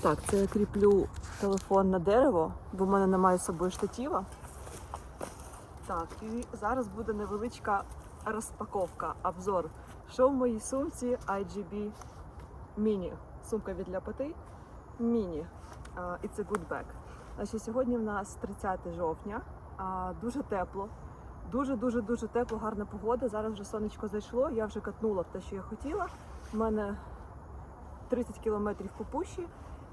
Так, це я кріплю телефон на дерево, бо в мене немає з собою штатива. Так, і зараз буде невеличка розпаковка, обзор. Що в моїй сумці IGB Mini. Сумка від ляпоти Mini. It's a good bag. Значить, сьогодні в нас 30 жовтня, дуже тепло. Дуже дуже дуже тепло, гарна погода. Зараз вже сонечко зайшло. Я вже катнула те, що я хотіла. У мене 30 кілометрів по пущі.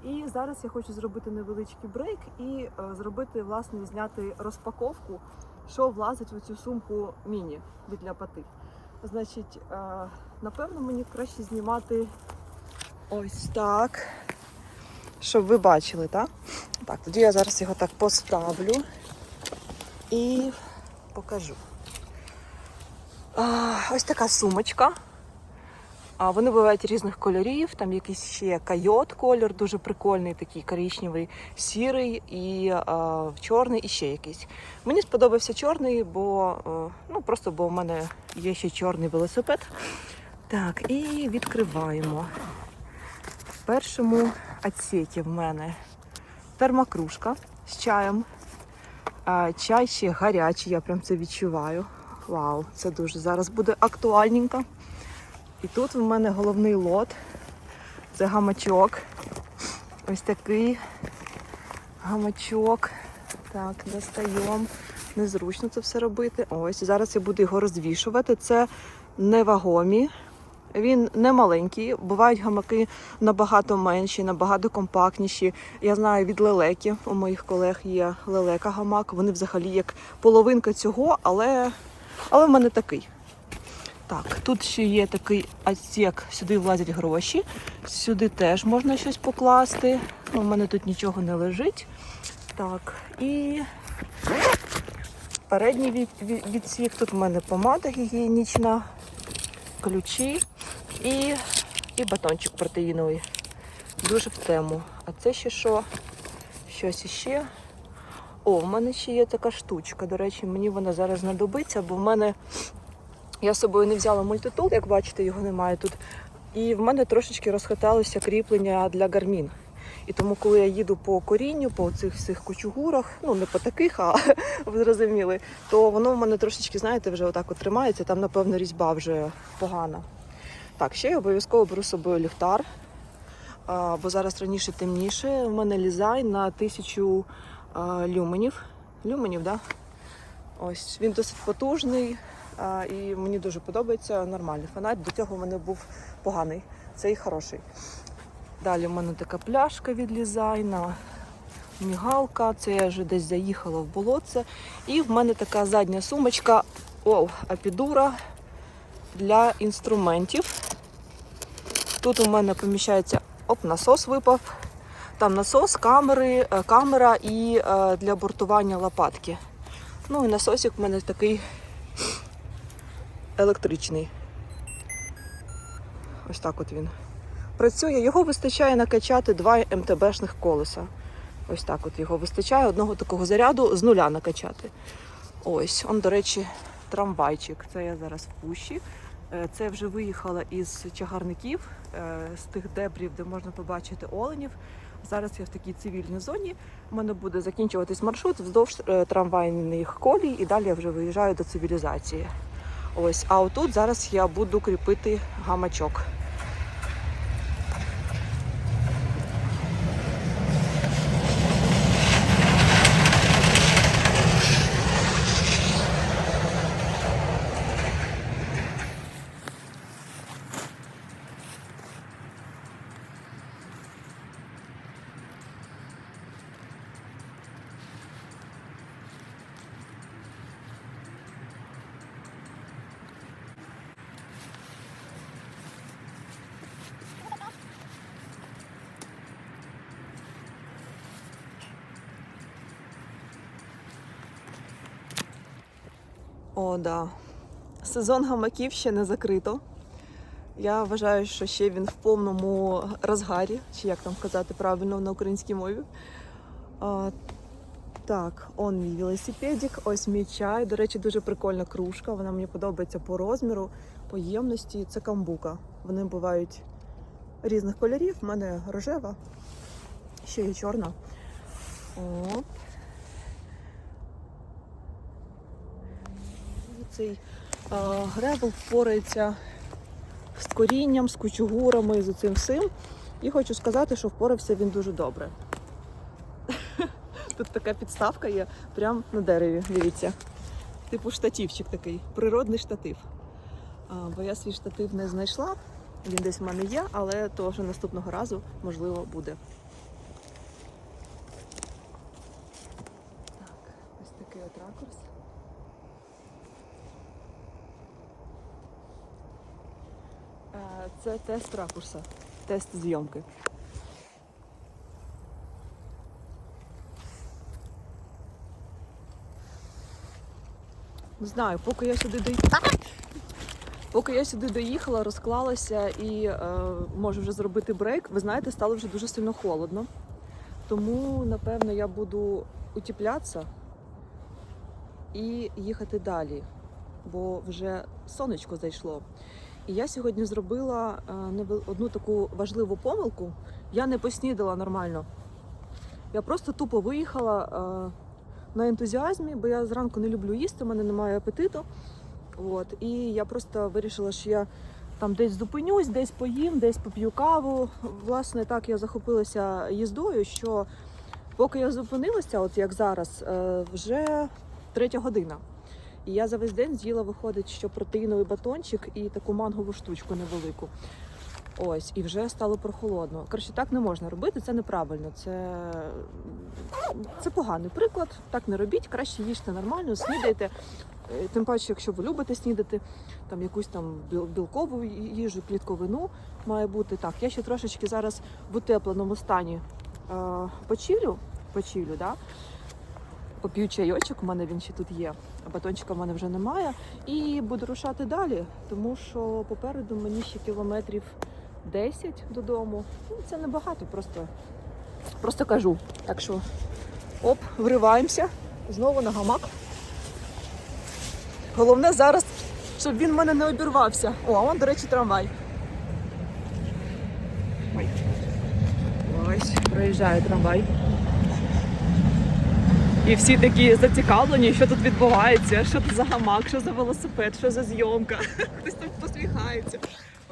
І зараз я хочу зробити невеличкий брейк і е, зробити, власне, зняти розпаковку, що влазить в цю сумку міні від ляпоти. Значить, е, напевно, мені краще знімати ось так, щоб ви бачили, так? Так, тоді я зараз його так поставлю і покажу. Ось така сумочка. А вони бувають різних кольорів. Там якийсь ще койот колір, дуже прикольний, такий коричневий, сірий і а, чорний, і ще якийсь. Мені сподобався чорний, бо е, ну просто бо в мене є ще чорний велосипед. Так, і відкриваємо. В першому отсеті в мене термокружка з чаєм. Чай ще гарячий, я прям це відчуваю. Вау, це дуже зараз буде актуальненько. І тут в мене головний лот. Це гамачок. Ось такий гамачок. Так, достаємо. Незручно це все робити. Ось, зараз я буду його розвішувати. Це невагомі. Він не маленький. Бувають гамаки набагато менші, набагато компактніші. Я знаю від лелеки. У моїх колег є лелека гамак. Вони взагалі як половинка цього, але, але в мене такий. Так, тут ще є такий отсек, сюди влазять гроші. Сюди теж можна щось покласти. У мене тут нічого не лежить. Так, і передній від- від- відсік. Тут в мене помада гігієнічна, ключі і, і батончик протеїновий. Дуже в тему. А це ще що? Щось іще. О, в мене ще є така штучка. До речі, мені вона зараз знадобиться, бо в мене я з собою не взяла мультитул, як бачите, його немає тут. І в мене трошечки розхиталося кріплення для гармін. І тому, коли я їду по корінню, по цих всіх кучугурах, ну не по таких, а ви зрозуміли, то воно в мене трошечки, знаєте, вже отак от тримається. Там, напевно, різьба вже погана. Так, ще я обов'язково беру з собою ліхтар, бо зараз раніше темніше. У мене лізай на тисячу а, люменів. Люменів? Да? Ось він досить потужний. І мені дуже подобається нормальний фонарь. До цього в мене був поганий, цей хороший. Далі в мене така пляшка від Лізайна, мігалка, це я вже десь заїхала в болотце. І в мене така задня сумочка, о, апідура для інструментів. Тут у мене поміщається оп, насос випав. Там насос, камери, е, камера і е, для бортування лопатки. Ну і насосик в мене такий електричний. Ось так от він працює. Його вистачає накачати два МТБшних колеса. Ось так от його вистачає одного такого заряду з нуля накачати. Ось, он, до речі, трамвайчик. Це я зараз в пущі. Е, Це вже виїхала із чагарників, е, з тих дебрів, де можна побачити оленів. Зараз я в такій цивільній зоні. У мене буде закінчуватись маршрут вздовж е, трамвайних колій, і далі я вже виїжджаю до цивілізації. Ось, а отут зараз я буду кріпити гамачок. О, да. Сезон гамаків ще не закрито. Я вважаю, що ще він в повному розгарі, чи як там казати правильно на українській мові. А, так, он мій велосипедик, ось мій чай. До речі, дуже прикольна кружка. Вона мені подобається по розміру, по ємності. Це камбука. Вони бувають різних кольорів. У мене рожева. Ще є чорна. Оп. Цей гребл впорається з корінням, з кучугурами, з цим всім. І хочу сказати, що впорався він дуже добре. Тут така підставка є прямо на дереві, дивіться. Типу штативчик такий, природний штатив. А, бо я свій штатив не знайшла. Він десь в мене є, але то вже наступного разу можливо буде. Так, ось такий от ракурс. Е, Це тест ракурса, тест зйомки. Не знаю, поки я сюди доїхала. Поки я сюди доїхала, розклалася і е, можу вже зробити брейк. Ви знаєте, стало вже дуже сильно холодно. Тому, напевно, я буду утіплятися і їхати далі, бо вже сонечко зайшло. І я сьогодні зробила е, одну таку важливу помилку. Я не поснідала нормально. Я просто тупо виїхала е, на ентузіазмі, бо я зранку не люблю їсти, у мене немає апетиту. От. І я просто вирішила, що я там десь зупинюсь, десь поїм, десь поп'ю каву. Власне, так я захопилася їздою, що поки я зупинилася, от як зараз, е, вже третя година. І я за весь день з'їла, виходить, що протеїновий батончик і таку мангову штучку невелику. Ось, і вже стало прохолодно. Коротше, так не можна робити, це неправильно. Це, це поганий приклад. Так не робіть, краще їжте нормально, снідайте. Е, Тим паче, якщо ви любите снідати, там якусь там білкову їжу, клітковину має бути. Так, я ще трошечки зараз в утепленому стані е, почилю, почилю, да? Поп'ю чайочок, у мене він ще тут є, а батончика в мене вже немає. І буду рушати далі, тому що попереду мені ще кілометрів 10 додому. Ну, це небагато, просто, просто кажу. Так що оп, вриваємося знову на гамак. Головне зараз, щоб він в мене не обірвався. О, а вон, до речі, трамвай. Ось, проїжджає трамвай. І всі такі зацікавлені, що тут відбувається, що це за гамак, що за велосипед, що за зйомка. Хтось там посміхається.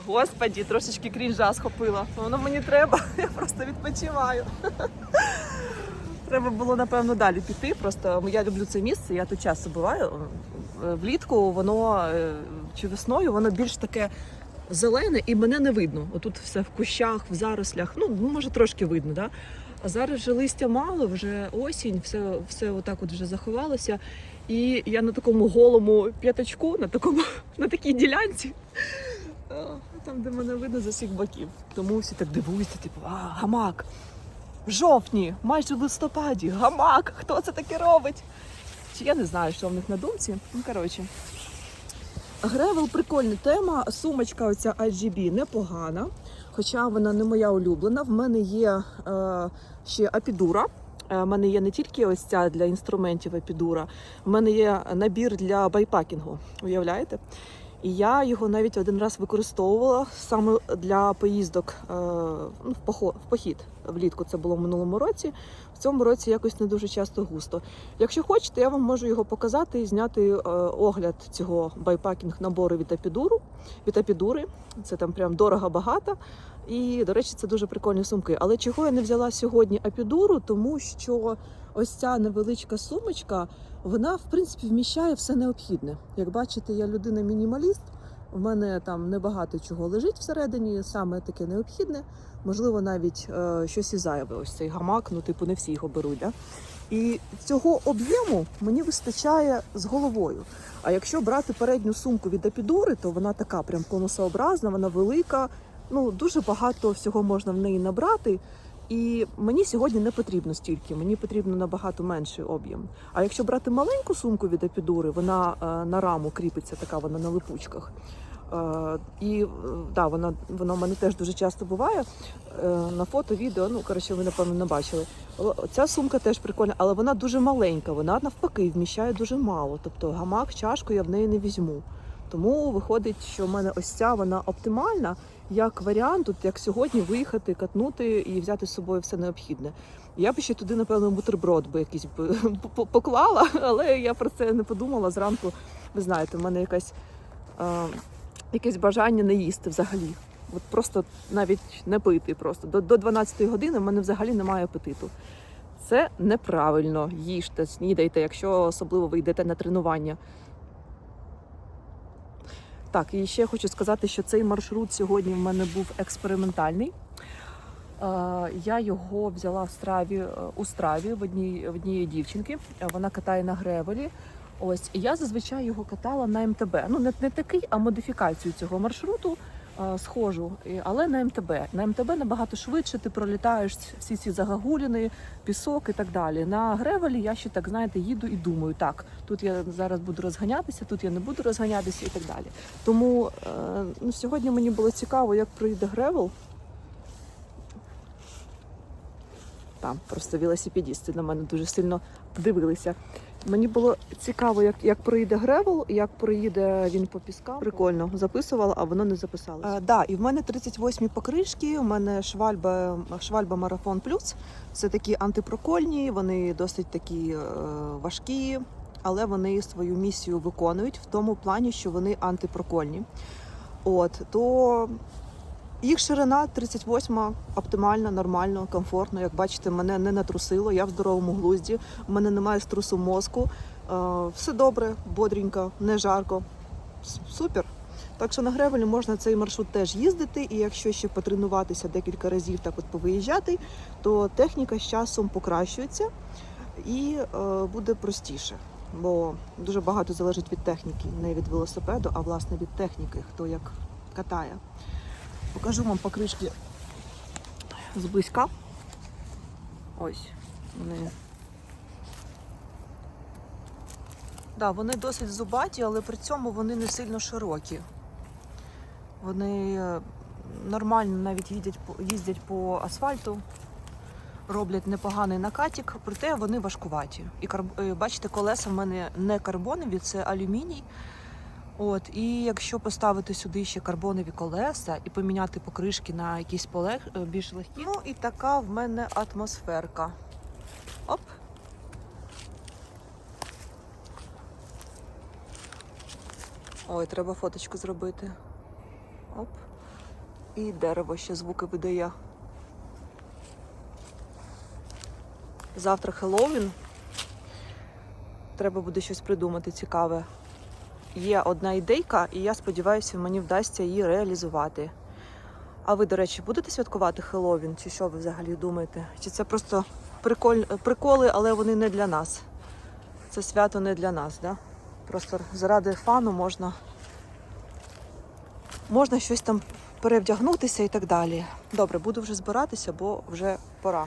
Господі, трошечки крінжа схопила. Воно мені треба, я просто відпочиваю. Треба було, напевно, далі піти. Просто я люблю це місце, я тут часто буваю. Е, Влітку воно е, чи весною воно більш таке зелене і мене не видно. Отут все в кущах, в зарослях. Ну, може, трошки видно, да? А зараз вже листя мало, вже осінь, все, все отак от вже заховалося. І я на такому голому п'ятачку, на такому, на такій ділянці, там, де мене видно з усіх боків. Тому всі так дивуються, типу, а, гамак. В жовтні, майже в листопаді, гамак, хто це таке робить? Чи я не знаю, що в них на думці. Ну, коротше. Гревел прикольна тема. Сумочка оця IGB непогана, хоча вона не моя улюблена. В мене є е, ще апідура. У В мене є не тільки ось ця для інструментів апідура, в мене є набір для байпакінгу. Уявляєте? І я його навіть один раз використовувала саме для поїздок е, ну, в, похід влітку. Це було в минулому році. В цьому році якось не дуже часто густо. Якщо хочете, я вам можу його показати і зняти е, огляд цього байпакінг набору від Апідуру. Від Апідури. Це там прям дорого багато. І, до речі, це дуже прикольні сумки. Але чого я не взяла сьогодні Апідуру? Тому що ось ця невеличка сумочка, вона в принципі вміщає все необхідне. Як бачите, я людина-мінімаліст. У мене там небагато чого лежить всередині, саме таке необхідне. Можливо, навіть е, щось і зайве. Ось цей гамак, ну типу не всі його беруть. Да? І цього об'єму мені вистачає з головою. А якщо брати передню сумку від Апідури, то вона така прям конусообразна, вона велика. Ну дуже багато всього можна в неї набрати. І мені сьогодні не потрібно стільки, мені потрібно набагато менший об'єм. А якщо брати маленьку сумку від Апідури, вона е, на раму кріпиться, така вона на липучках. Е, і е, да, вона, вона в мене теж дуже часто буває на фото, відео. Ну коротше, ви напевно не бачили. Ця сумка теж прикольна, але вона дуже маленька. Вона навпаки вміщає дуже мало. Тобто гамак, чашку я в неї не візьму. Тому виходить, що в мене ось ця вона оптимальна. Як варіант, от як сьогодні виїхати, катнути і взяти з собою все необхідне. Я б ще туди, напевно, бутерброд би якийсь поклала, але я про це не подумала зранку. Ви знаєте, в мене якась, е, якесь бажання не їсти взагалі. От просто навіть не пити. Просто до, до 12 години в мене взагалі немає апетиту. Це неправильно. Їжте, снідайте, якщо особливо ви йдете на тренування. Так, і ще хочу сказати, що цей маршрут сьогодні в мене був експериментальний. Е, Я його взяла в страві е, у страві в одній в однієї дівчинки. Е, Вона катає на гревелі. Ось і я зазвичай його катала на МТБ. Ну не, не такий, а модифікацію цього маршруту схожу, але на МТБ. На МТБ набагато швидше. Ти пролітаєш всі ці загагуліни, пісок і так далі. На гревелі я ще так знаєте, їду і думаю, так тут я зараз буду розганятися, тут я не буду розганятися і так далі. Тому е, ну, сьогодні мені було цікаво, як пройде гревел. Там просто велосипедісти на мене дуже сильно дивилися. Мені було цікаво, як, як проїде гревел, як проїде він по піскам. Прикольно записувала, а воно не записалося. А, да, і в мене 38 покришки. У мене швальба, швальба Марафон Плюс. Це такі антипрокольні, вони досить такі е, важкі, але вони свою місію виконують в тому плані, що вони антипрокольні. От то їх ширина 38 оптимальна, нормально, комфортно. Як бачите, мене не натрусило, я в здоровому глузді, в мене немає струсу мозку. Е, Все добре, бодренько, не жарко. Супер. Так що на гревелі можна цей маршрут теж їздити, і якщо ще потренуватися декілька разів, так от повиїжджати, то техніка з часом покращується і е, буде простіше. Бо дуже багато залежить від техніки, не від велосипеду, а власне від техніки, хто як катає. Покажу вам покришки зблизька. Ось вони. Да, вони досить зубаті, але при цьому вони не сильно широкі. Вони е, нормально навіть їздять, по- їздять по асфальту, роблять непоганий накатік, проте вони важкуваті. І е, бачите, колеса в мене не карбонові, це алюміній. От, і якщо поставити сюди ще карбонові колеса і поміняти покришки на якісь полег... е, більш легкі. Ну і така в мене атмосферка. Оп. Ой, треба фоточку зробити. Оп. І дерево ще звуки видає. Завтра Хеллоуін. Треба буде щось придумати цікаве є одна ідейка, і я сподіваюся, мені вдасться її реалізувати. А ви, до речі, будете святкувати Хеллоуін? Чи що ви взагалі думаєте? Чи це просто приколь... приколи, але вони не для нас? Це свято не для нас, да? Просто заради фану можна, можна щось там перевдягнутися і так далі. Добре, буду вже збиратися, бо вже пора.